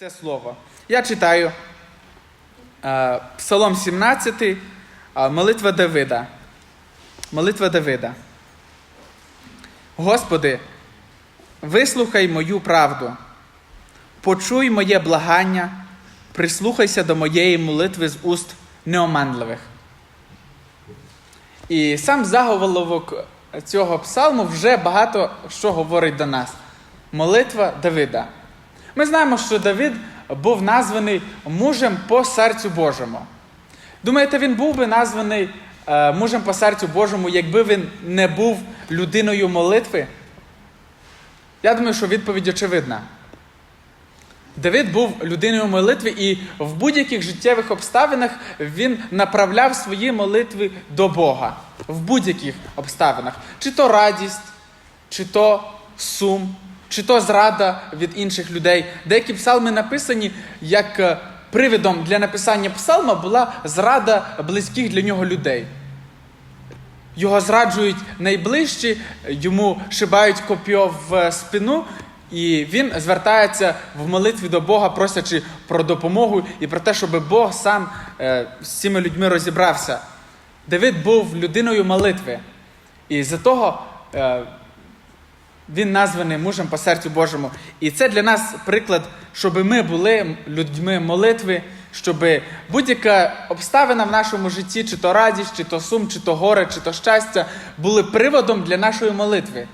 це слово. Я читаю е, Псалом 17, е, молитва Давида. Молитва Давида. Господи, вислухай мою правду, почуй моє благання, прислухайся до моєї молитви з уст неоманливих. І сам заголовок цього псалму вже багато що говорить до нас. Молитва Давида. Ми знаємо, що Давид був названий мужем по серцю Божому. Думаєте, він був би названий е, мужем по серцю Божому, якби він не був людиною молитви? Я думаю, що відповідь очевидна. Давид був людиною молитви, і в будь-яких життєвих обставинах він направляв свої молитви до Бога. В будь-яких обставинах. Чи то радість, чи то сум, чи то зрада від інших людей. Деякі псалми написані як е, привідом для написання псалма була зрада близьких для нього людей. Його зраджують найближчі, йому шибають коп'yo в спину, і він звертається в молитві до Бога, просячи про допомогу і про те, щоб Бог сам е, з цими людьми розібрався. Давид був людиною молитви. І за того е, він названий мужем по серцю Божому. І це для нас приклад, щоб ми були людьми молитви, щоб будь-яка обставина в нашому житті, чи то радість, чи то сум, чи то горе, чи то щастя, були приводом для нашої молитви.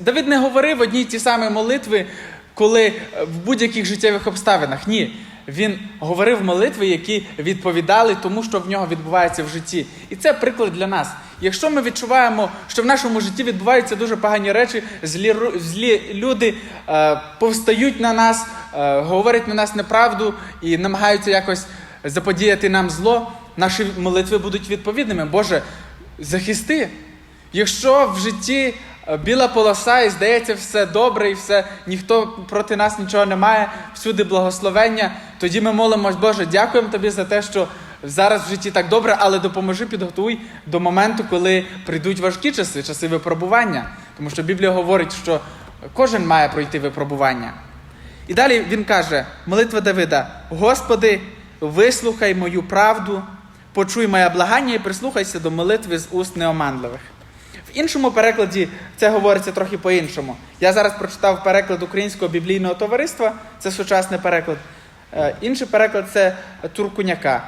Давид не говорив одні й ті самі молитви, коли в будь-яких життєвих обставинах. Ні. Він говорив молитви, які відповідали тому, що в нього відбувається в житті. І це приклад для нас. Якщо ми відчуваємо, що в нашому житті відбуваються дуже погані речі, злі, злі люди е, повстають на нас, е, говорять на нас неправду і намагаються якось заподіяти нам зло, наші молитви будуть відповідними. Боже, захисти. Якщо в житті біла полоса, і здається, все добре, і все, ніхто проти нас нічого не має, всюди благословення, тоді ми молимось, Боже, дякуємо тобі за те, що зараз в житті так добре, але допоможи, підготуй до моменту, коли прийдуть важкі часи, часи випробування. Тому що Біблія говорить, що кожен має пройти випробування. І далі він каже: молитва Давида: Господи, вислухай мою правду, почуй моє благання і прислухайся до молитви з уст неоманливих. В іншому перекладі це говориться трохи по-іншому. Я зараз прочитав переклад Українського біблійного товариства, це сучасний переклад. Е, Інший переклад це Туркуняка.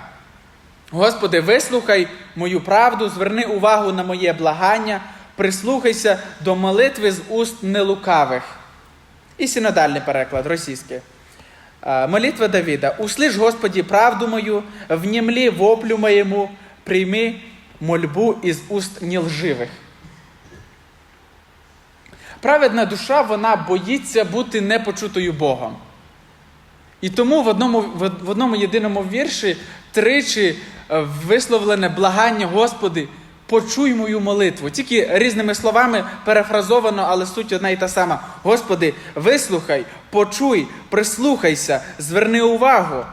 Господи, вислухай мою правду, зверни увагу на моє благання, прислухайся до молитви з уст нелукавих. І синодальний переклад російський. Е, Молитва Давіда. Услиш, Господі, правду мою, внімлі воплю моєму, прийми мольбу із уст нелживих. Праведна душа, вона боїться бути непочутою Богом. І тому в одному в одному єдиному вірші тричі висловлене благання Господи, почуй мою молитву. Тільки різними словами перефразовано, але суть одна і та сама. Господи, вислухай, почуй, прислухайся, зверни увагу.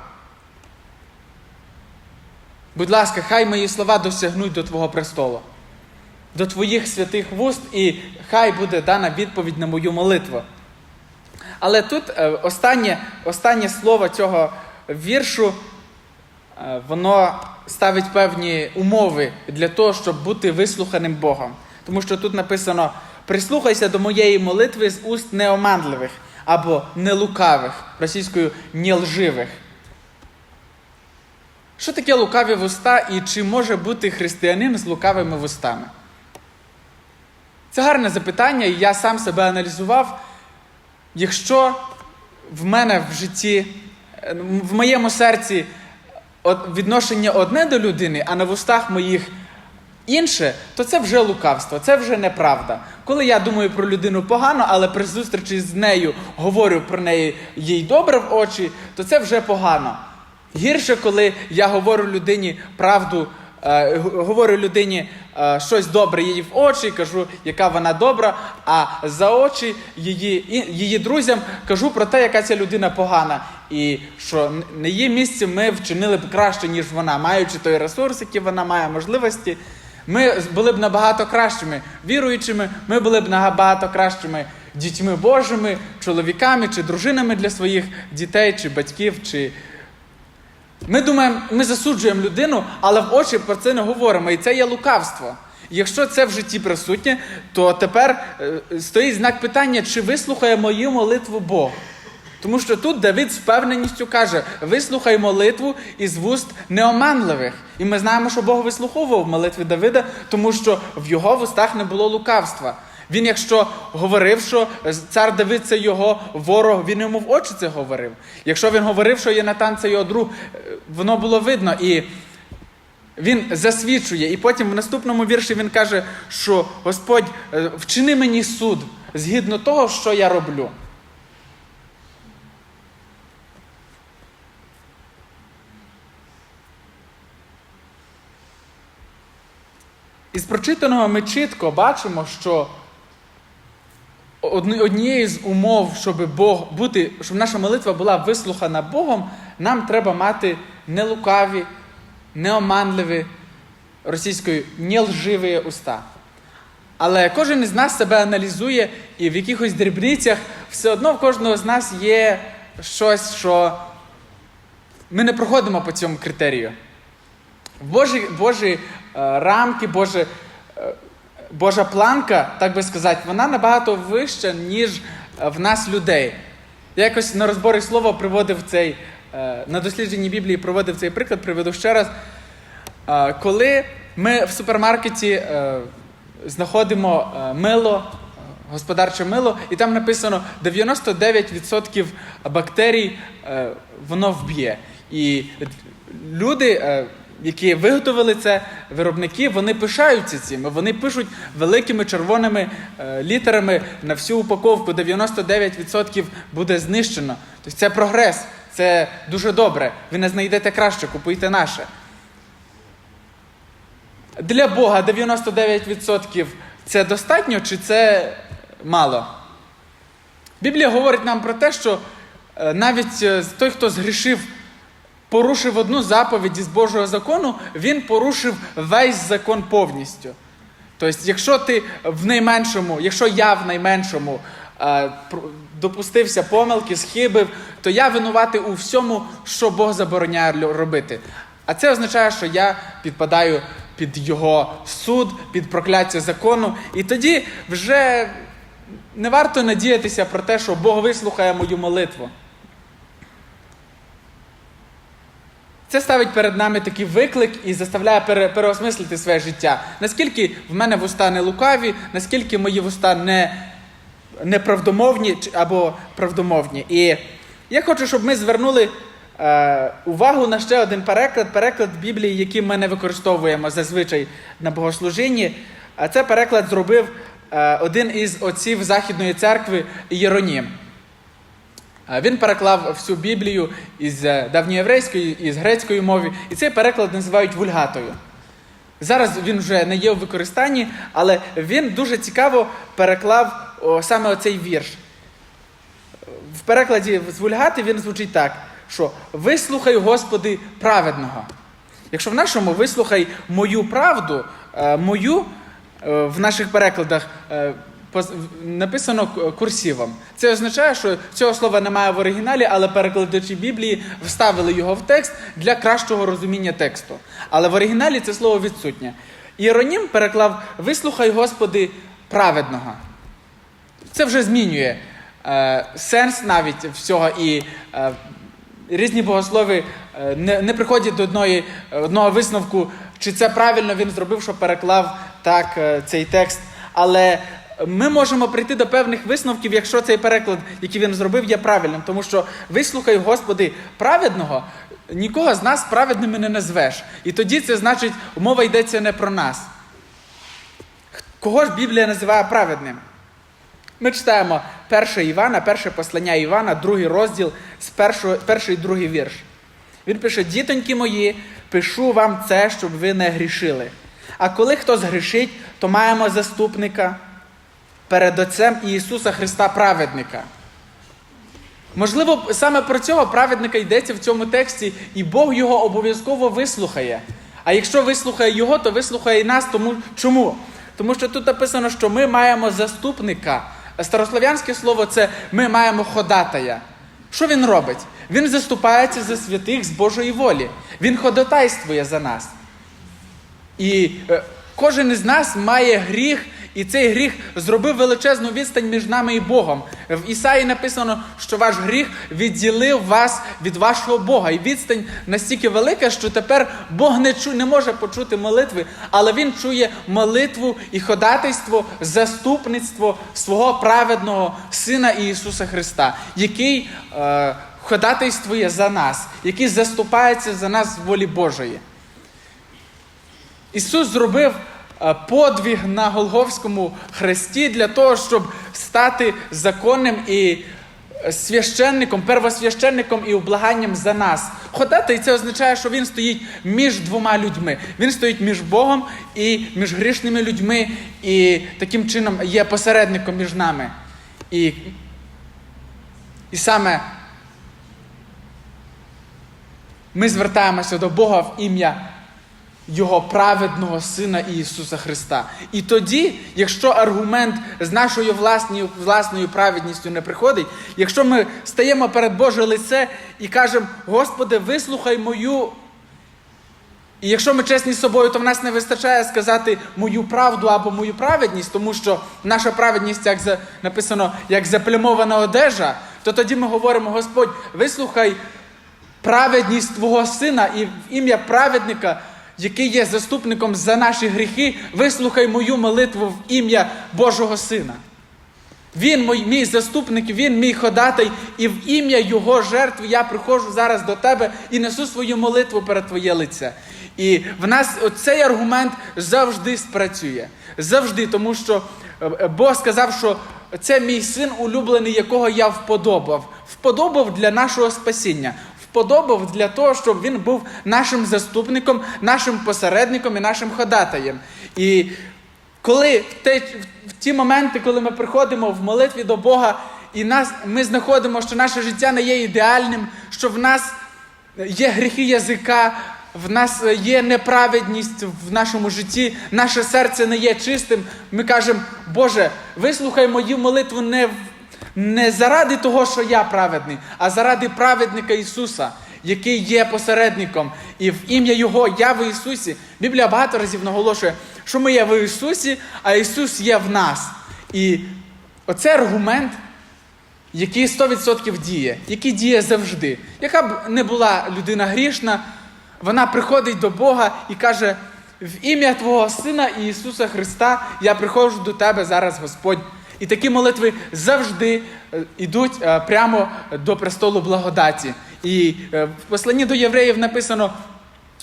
Будь ласка, хай мої слова досягнуть до Твого престолу до твоїх святих вуст, і хай буде дана відповідь на мою молитву. Але тут останнє останнє слово цього віршу, воно ставить певні умови для того, щоб бути вислуханим Богом. Тому що тут написано: прислухайся до моєї молитви з уст неоманливих або нелукавих, російською нелживих. Що таке лукаві вуста і чи може бути християнин з лукавими вустами? Це гарне запитання, і я сам себе аналізував. Якщо в мене в житті, в моєму серці відношення одне до людини, а на вустах моїх інше, то це вже лукавство, це вже неправда. Коли я думаю про людину погано, але при зустрічі з нею говорю про неї їй добре в очі, то це вже погано. Гірше, коли я говорю людині правду. Е, говорю людині е, щось добре їй в очі, кажу, яка вона добра, а за очі її її друзям кажу про те, яка ця людина погана. І що на її місці ми вчинили б краще, ніж вона, маючи той ресурс, який вона має, можливості. Ми були б набагато кращими, віруючими, ми були б набагато кращими дітьми Божими, чоловіками чи дружинами для своїх дітей, чи батьків, чи. Ми думаємо, ми засуджуємо людину, але в очі про це не говоримо. І це є лукавство. Якщо це в житті присутнє, то тепер е, стоїть знак питання, чи вислухає мою молитву Бог. Тому що тут Давид з впевненістю каже: вислухай молитву із вуст неоманливих. І ми знаємо, що Бог вислуховував молитви Давида, тому що в його вустах не було лукавства. Він, якщо говорив, що цар Давид це його ворог, він йому в очі це говорив. Якщо він говорив, що Єнатан це його друг, е, воно було видно. І він засвідчує. І потім в наступному вірші він каже, що Господь е, вчини мені суд згідно того, що я роблю. Із прочитаного ми чітко бачимо, що однією з умов, щоб Бог бути, щоб наша молитва була вислухана Богом, нам треба мати не лукаві, не оманливі російською не лживі уста. Але кожен із нас себе аналізує, і в якихось дрібницях все одно в кожного з нас є щось, що ми не проходимо по цьому критерію. Божі, Божі е, рамки, Божі, е, Божа планка, так би сказати, вона набагато вища, ніж е, в нас людей. Я якось на розборі слова приводив цей, е, на дослідженні Біблії проводив цей приклад, приведу ще раз. Е, Коли ми в супермаркеті знаходимо мило, господарче мило, і там написано 99% бактерій воно вб'є. І люди, які виготовили це, виробники, вони пишаються цим. Вони пишуть великими червоними е, літерами на всю упаковку 99% буде знищено. Тобто це прогрес, це дуже добре. Ви не знайдете краще, купуйте наше. Для Бога 99% це достатньо чи це мало? Біблія говорить нам про те, що е, навіть е, той, хто згрішив, порушив одну заповідь із Божого закону, він порушив весь закон повністю. Тобто, якщо ти в найменшому, якщо я в найменшому е, допустився помилки, схибив, то я винуватий у всьому, що Бог забороняє робити. А це означає, що я підпадаю під його суд, під прокляття закону. І тоді вже не варто надіятися про те, що Бог вислухає мою молитву. Це ставить перед нами такий виклик і заставляє пере- переосмислити своє життя. Наскільки в мене вуста не лукаві, наскільки мої вуста не, неправдомовні або правдомовні. І я хочу, щоб ми звернули е, увагу на ще один переклад, переклад Біблії, який ми не використовуємо зазвичай на богослужінні. А це переклад зробив е, один із отців Західної церкви Єронім. Він переклав всю Біблію із е, давньоєврейської, із грецької мови, і цей переклад називають вульгатою. Зараз він вже не є в використанні, але він дуже цікаво переклав саме оцей вірш. В перекладі з вульгати він звучить так, що вислухай, Господи, праведного. Якщо в нашому вислухай мою правду, е, мою е, в наших перекладах написано курсивом. Це означає, що цього слова немає в оригіналі, але перекладачі Біблії вставили його в текст для кращого розуміння тексту. Але в оригіналі це слово відсутнє. Іронім переклав Вислухай, Господи, праведного. Це вже змінює е, сенс навіть всього і. Е, Різні богослови е, не, не приходять до одної, одного висновку, чи це правильно він зробив, що переклав так е, цей текст. Але ми можемо прийти до певних висновків, якщо цей переклад, який він зробив, є правильним. Тому що вислухай, Господи, праведного, нікого з нас праведними не назвеш. І тоді це значить, мова йдеться не про нас. Кого ж Біблія називає праведним? Ми читаємо 1 Івана, перше послання Івана, другий розділ з першого, перший і другий вірш. Він пише: Дітоньки мої, пишу вам це, щоб ви не грішили. А коли хто згрішить, то маємо заступника перед Отцем Ісуса Христа праведника. Можливо, саме про цього праведника йдеться в цьому тексті, і Бог його обов'язково вислухає. А якщо вислухає його, то вислухає і нас. Тому чому? Тому що тут написано, що ми маємо заступника старослов'янське слово це ми маємо ходатая. Що він робить? Він заступається за святих з Божої волі. Він ходатайствує за нас. І е, кожен із нас має гріх, і цей гріх зробив величезну відстань між нами і Богом. В Ісаї написано, що ваш гріх відділив вас від вашого Бога. І відстань настільки велика, що тепер Бог не чу, не може почути молитви, але Він чує молитву і ходатайство, заступництво свого праведного Сина Ісуса Христа, який е, ходатайствує за нас, який заступається за нас в волі Божої. Ісус зробив е, подвиг на Голговському хресті для того, щоб стати законним і священником, первосвященником і облаганням за нас. Ходатай це означає, що він стоїть між двома людьми. Він стоїть між Богом і між грішними людьми, і таким чином є посередником між нами. І, і саме ми звертаємося до Бога в ім'я його праведного Сина Ісуса Христа. І тоді, якщо аргумент з нашою власною, власною праведністю не приходить, якщо ми стаємо перед Боже лице і кажемо, Господи, вислухай мою. І якщо ми чесні з собою, то в нас не вистачає сказати мою правду або мою праведність, тому що наша праведність, як за, написано, як заплямована одежа, то тоді ми говоримо, Господь, вислухай праведність Твого Сина і в ім'я праведника, який є заступником за наші гріхи, вислухай мою молитву в ім'я Божого Сина. Він мій, мій заступник, він мій ходатай, і в ім'я Його жертви я приходжу зараз до тебе і несу свою молитву перед Твоє лице. І в нас цей аргумент завжди спрацює. Завжди, тому що е, Бог сказав, що це мій син улюблений, якого я вподобав. Вподобав для нашого спасіння. Вподобав для того, щоб він був нашим заступником, нашим посередником і нашим ходатаєм. І коли в, те, в ті моменти, коли ми приходимо в молитві до Бога, і нас, ми знаходимо, що наше життя не є ідеальним, що в нас є гріхи язика, в нас є неправедність в нашому житті, наше серце не є чистим. Ми кажемо, Боже, вислухай мою молитву не, в- не заради того, що я праведний, а заради праведника Ісуса, який є посередником. І в ім'я Його я в Ісусі. Біблія багато разів наголошує, що ми є в Ісусі, а Ісус є в нас. І оце аргумент, який 100% діє, який діє завжди. Яка б не була людина грішна, вона приходить до Бога і каже: в ім'я Твого Сина Ісуса Христа я приходжу до Тебе зараз, Господь. І такі молитви завжди е, йдуть е, прямо до престолу благодаті. І е, в посланні до євреїв написано,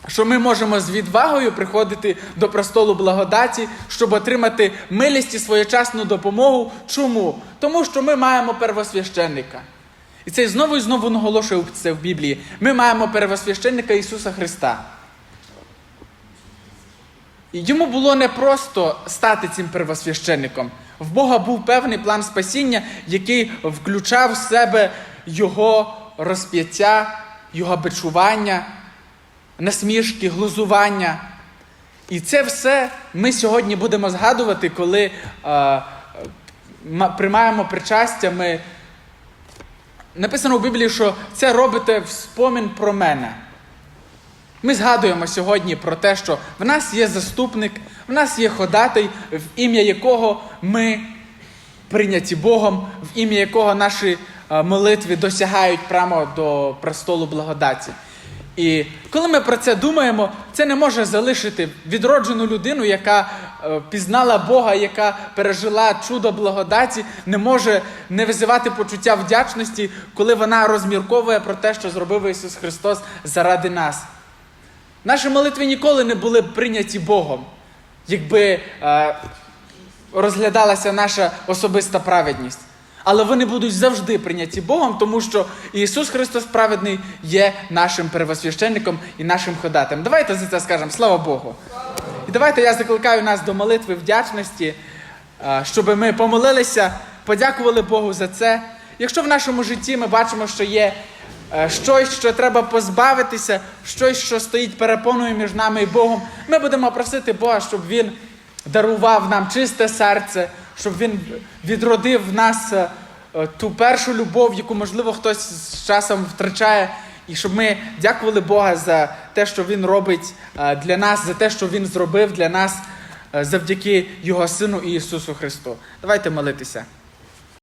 що ми можемо з відвагою приходити до престолу благодаті, щоб отримати милість і своєчасну допомогу. Чому? Тому що ми маємо первосвященника. І це знову і знову наголошує це в Біблії. Ми маємо первосвященника Ісуса Христа. І йому було не просто стати цим первосвященником. В Бога був певний план спасіння, який включав в себе його розп'яття, його бичування, насмішки, глузування. І це все ми сьогодні будемо згадувати, коли е, приймаємо причастя. Ми... Написано в Біблії, що це робите в спомін про мене. Ми згадуємо сьогодні про те, що в нас є заступник, в нас є ходатай, в ім'я якого ми прийняті Богом, в ім'я якого наші е, молитви досягають прямо до престолу благодаті. І коли ми про це думаємо, це не може залишити відроджену людину, яка е, пізнала Бога, яка пережила чудо благодаті, не може не визивати почуття вдячності, коли вона розмірковує про те, що зробив Ісус Христос заради нас. Наші молитви ніколи не були прийняті Богом, якби е, розглядалася наша особиста праведність. Але вони будуть завжди прийняті Богом, тому що Ісус Христос праведний є нашим первосвященником і нашим ходатем. Давайте за це скажемо слава Богу. І давайте я закликаю нас до молитви вдячності, е, щоб ми помолилися, подякували Богу за це. Якщо в нашому житті ми бачимо, що є щось, що треба позбавитися, щось, що стоїть перепоною між нами і Богом, ми будемо просити Бога, щоб Він дарував нам чисте серце, щоб Він відродив в нас е, е, ту першу любов, яку, можливо, хтось з часом втрачає, і щоб ми дякували Бога за те, що Він робить е, для нас, за те, що Він зробив для нас е, завдяки Його Сину Ісусу Христу. Давайте молитися.